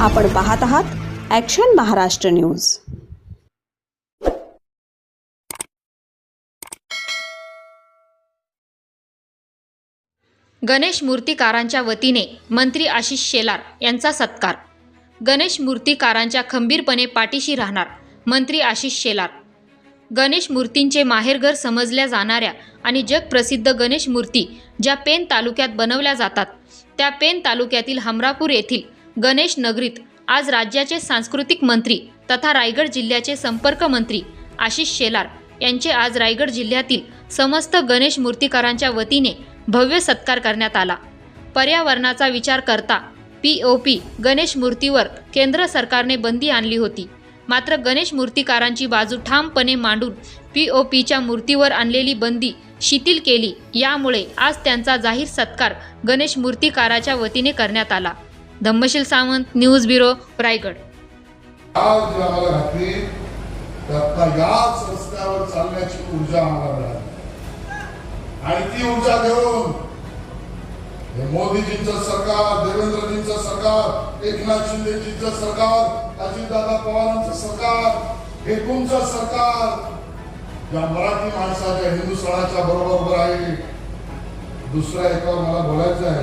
आपण पाहत आहात ॲक्शन महाराष्ट्र न्यूज गणेश मूर्तिकारांच्या वतीने मंत्री आशिष शेलार यांचा सत्कार. गणेश मूर्तिकारांच्या खंबीरपणे पाठीशी राहणार मंत्री आशिष शेलार. गणेश मूर्तींचे माहेरघर समजल्या जाणाऱ्या आणि जगप्रसिद्ध गणेश मूर्ती ज्या पेन तालुक्यात बनवल्या जातात त्या पेन तालुक्यातील हमरापूर येथील गणेश नगरीत आज राज्याचे सांस्कृतिक मंत्री तथा रायगड जिल्ह्याचे संपर्क मंत्री आशिष शेलार यांचे आज रायगड जिल्ह्यातील समस्त गणेश मूर्तिकारांच्या वतीने भव्य सत्कार करण्यात आला. पर्यावरणाचा विचार करता पी ओ पी गणेश मूर्तीवर केंद्र सरकारने बंदी आणली होती. मात्र गणेश मूर्तिकारांची बाजू ठामपणे मांडून पी ओ पीच्या मूर्तीवर आणलेली बंदी शिथिल केली. यामुळे आज त्यांचा जाहीर सत्कार गणेश मूर्तिकाराच्या वतीने करण्यात आला. Dhammasheel Sawant news bureau Raigad. आज आम्हाला घातली तर याच रस्त्यावर चालण्याची ऊर्जा आम्हाला मिळाली. आणि ती ऊर्जा घेऊन हे मोदीजींचं सरकार देवेंद्रजींचं सरकार एकनाथ शिंदेजींचं सरकार अजितदादा पवारांचं सरकार हे तुमचं सरकार या मराठी माणसाच्या हिंदू सणाच्या बरोबर उभं आहे दुसऱ्या एकावर मला बोलायचं आहे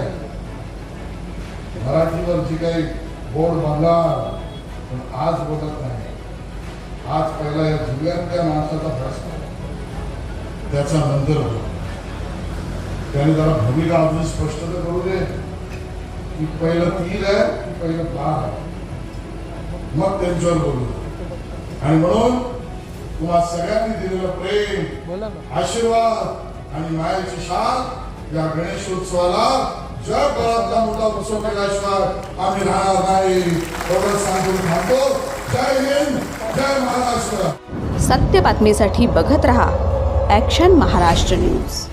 जी काही बोर्ड बांधला पण आज बोलत नाही. आज पहिला या जुन्यातल्या माणसाचा प्रश्न त्याचा नंतर होतो त्याने जरा भूमिका अजून स्पष्ट तर करू दे. की पहिलं तीन आहे की पहिलं बार आहे. मग त्यांच्यावर बोलू. आणि म्हणून तुम्हा सगळ्यांनी दिलेलं प्रेम आशीर्वाद आणि मायाची शाल या गणेशोत्सवाला जगभरातला मोठा उत्सव केल्याशिवाय आम्ही राहणार नाही. एवढं सांगून थांबतो. जय हिंद जय महाराष्ट्र. सत्य बातमीसाठी बघत रहा ॲक्शन महाराष्ट्र न्यूज